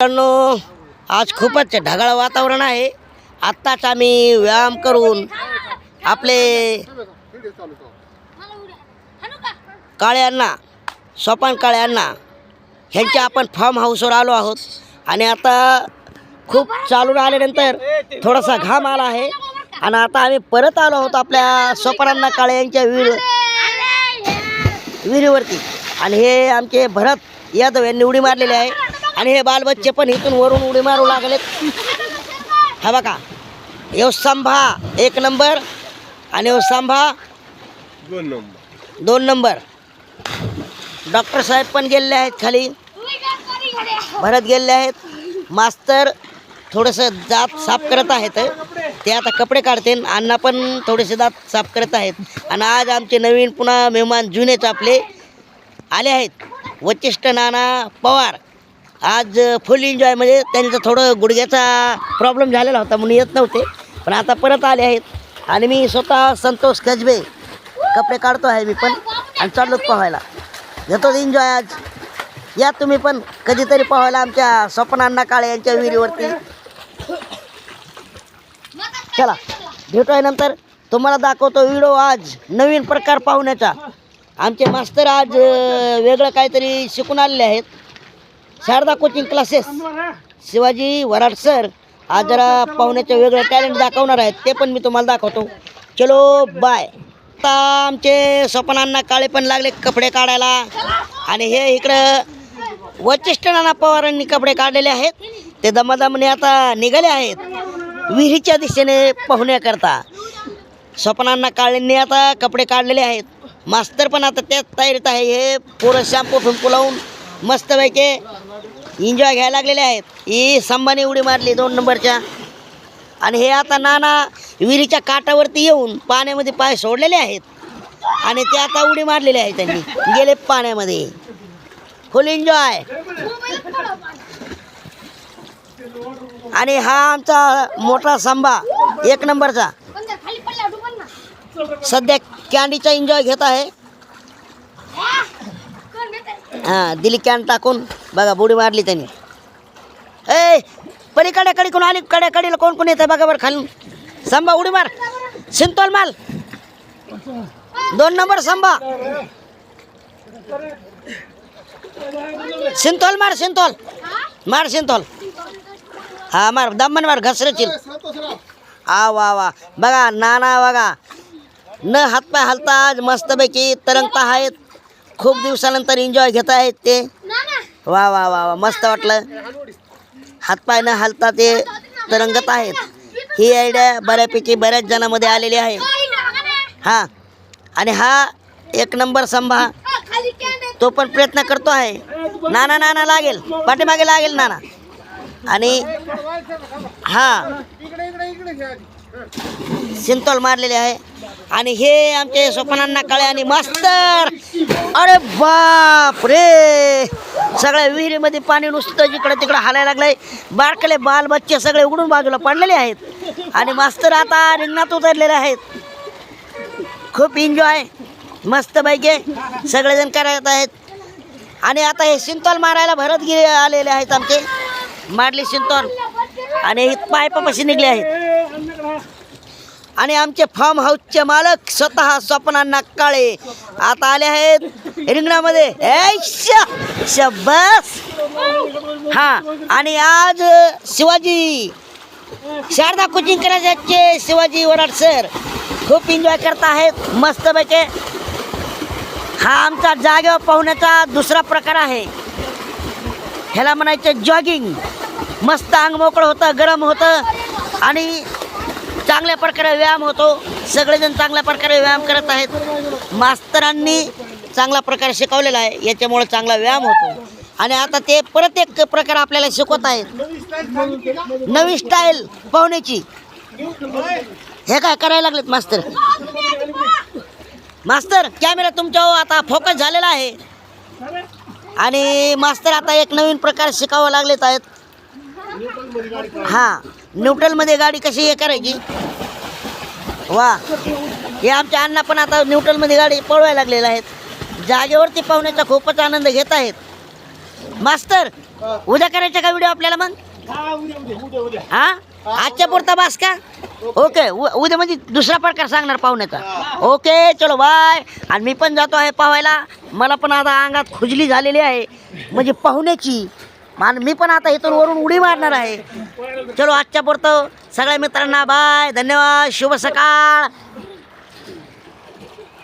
मित्रांनो आज खूपच ढगाळ वातावरण आहे. आत्ताच आम्ही व्यायाम करून आपले काळ्यांना सोपान काळ्यांना ह्यांच्या आपण फार्म हाऊसवर आलो आहोत. आणि आता खूप चालून आल्यानंतर थोडासा घाम आला आहे. आणि आता आम्ही परत आलो आहोत आपल्या सोपानांना काळे यांच्या विहीर विहिरीवरती. आणि हे आमचे भरत यादव यांनी उडी मारलेले आहे. आणि हे बालबच्चे पण इथून वरून उडी मारू लागलेत. हा बघा. यो सांभा एक नंबर. आणि यो सांभा दोन नंबर. दोन नंबर. डॉक्टर साहेब पण गेलेले आहेत खाली. भरत गेलेले आहेत. मास्तर थोडंसं दात साफ करत आहेत. ते आता कपडे काढतील. अण्णा पण थोडेसे दात साफ करत आहेत. आणि आज आमचे नवीन पुन्हा मेहमान जुनेच आपले आले आहेत. वचिष्ठ नाना पवार. आज फुल एन्जॉय म्हणजे त्यांचा थोडं गुडघ्याचा प्रॉब्लेम झालेला होता म्हणून येत नव्हते. पण आता परत आले आहेत. आणि मी स्वतः संतोष गजबे. कपडे काढतो आहे मी पण आणि चाललो पोहायला. घेतो एन्जॉय आज. या तुम्ही पण कधीतरी पोहायला आमच्या स्वप्नांना काळे यांच्या विहिरीवरती. चला भेटूया नंतर. तुम्हाला दाखवतो व्हिडिओ आज नवीन प्रकार पाहुण्याचा. आमचे मास्तर आज वेगळं काहीतरी शिकून आलेले आहेत. Sharada coaching classes Shivaji Varad sir आज जरा पाहुण्याचं वेगळं टॅलेंट दाखवणार आहेत ते पण मी तुम्हाला दाखवतो. चलो बाय आता आमचे स्वप्नांना काळे पण लागले कपडे काढायला. आणि हे इकडं वचिष्ठ नाना पवारांनी कपडे काढलेले आहेत. ते दमादमने आता निघाले आहेत. विहिरीच्या दिशेने पाहुण्याकरता स्वप्नांना काळेंनी आता कपडे काढलेले आहेत. मास्तर पण आता त्याच तयारीत आहे. हे पोरं शॅम्पू फिंपू लावून मस्तपैकी एन्जॉय घ्यायला लागलेले आहेत. ही संभाने उडी मारली दोन नंबरच्या. आणि हे आता नाना विहिरीच्या काठावरती येऊन पाण्यामध्ये पाय सोडलेले आहेत. आणि ते आता उडी मारलेले आहेत त्यांनी. गेले पाण्यामध्ये. फुल एन्जॉय आणि हा आमचा मोठा सांबा एक नंबरचा. सध्या कॅन्डीचा एन्जॉय घेत आहे. हां दिली कॅन टाकून. बघा बुडी मारली त्यांनी. ए पलीकडे कडे कोण आली कडे कडीला कोण कोण येतं बघा बरं खालून. संभा उडी मार. सिंतोल माल. दोन नंबर संभा. सिंतोल मार सिंतोल मार सिंतोल हा मार दमन मार घसरतील आ वा वा. बघा नाना बघा. न हातपाय हलता आज मस्तपैकी तरंगता आहेत. खूप दिवसानंतर एन्जॉय घेत आहेत ते. वा वा वा वा मस्त वाटलं. हातपाय न हलता ते तरंगत आहेत. ही आयडिया बऱ्यापैकी बऱ्याच जणांमध्ये आलेली आहे. हां. आणि हा एक नंबर संभा. तो पण प्रयत्न करतो आहे. नाना नाना लागेल. पाठीमागे लागेल नाना. आणि हा. सिंतोल मारलेले आहे. आणि हे आमचे स्वप्नांना कळे आणि मास्तर. अरे बाप रे. सगळ्या विहिरीमध्ये पाणी नुसतं जिकडं तिकडं हालायला लागलंय. बारकले बाल बच्चे सगळे उघडून बाजूला पडलेले आहेत. आणि मास्तर आता रिंगणात उतरलेले आहेत. खूप एन्जॉय मस्त पैकी सगळेजण करत आहेत. आणि आता हे सिंतोल मारायला भरत गिरे आलेले आहेत आमचे. मारली सिंतोल. आणि हे पायपापाशी निघले आहेत. आणि आमचे फार्म हाऊसचे मालक स्वतः स्वप्नांना काळे. आता आले आहेत रिंगणामध्ये. श शब्बस. हां आणि आज शिवाजी. शारदा कोचिंग करायचे शिवाजी वराड सर खूप एन्जॉय करत आहेत मस्तपैकी हा आमचा जागेवर पाहुण्याचा दुसरा प्रकार आहे. ह्याला म्हणायचं जॉगिंग मस्त अंग मोकळं होतं गरम होतं. आणि चांगल्या प्रकारे व्यायाम होतो. सगळेजण चांगल्या प्रकारे व्यायाम करत आहेत. मास्तरांनी चांगला प्रकार शिकवलेला आहे. याच्यामुळे चांगला व्यायाम होतो. आणि आता ते परत एक प्रकार आपल्याला शिकवत आहेत. नवी स्टाईल पाहुण्याची. हे काय करायला लागलेत मास्तर? मास्तर कॅमेरा तुमच्यावर आता फोकस झालेला आहे. आणि मास्तर आता एक नवीन प्रकार शिकावं लागलेत आहेत. हां. न्यूट्रलमध्ये गाडी कशी हे करायची? वा. हे आमच्या अण्णा पण आता न्यूट्रलमध्ये गाडी पळवायला लागलेल्या आहेत. जागेवरती पाहुण्याचा खूपच आनंद घेत आहेत. मास्तर उद्या करायचा का व्हिडिओ आपल्याला मग? हा हा? आजच्या पुरता बास का? ओके. उद्या म्हणजे दुसरा प्रकार सांगणार पाहुण्याचा. ओके चलो बाय. आणि मी पण जातो आहे पाहायला. मला पण आता अंगात खुजली झालेली आहे. म्हणजे पाहुण्याची मान मी पण आता इथून वरून उडी मारणार आहे. चलो आजच्या पुरतं सगळ्या मित्रांना बाय. धन्यवाद. शुभ सकाळ.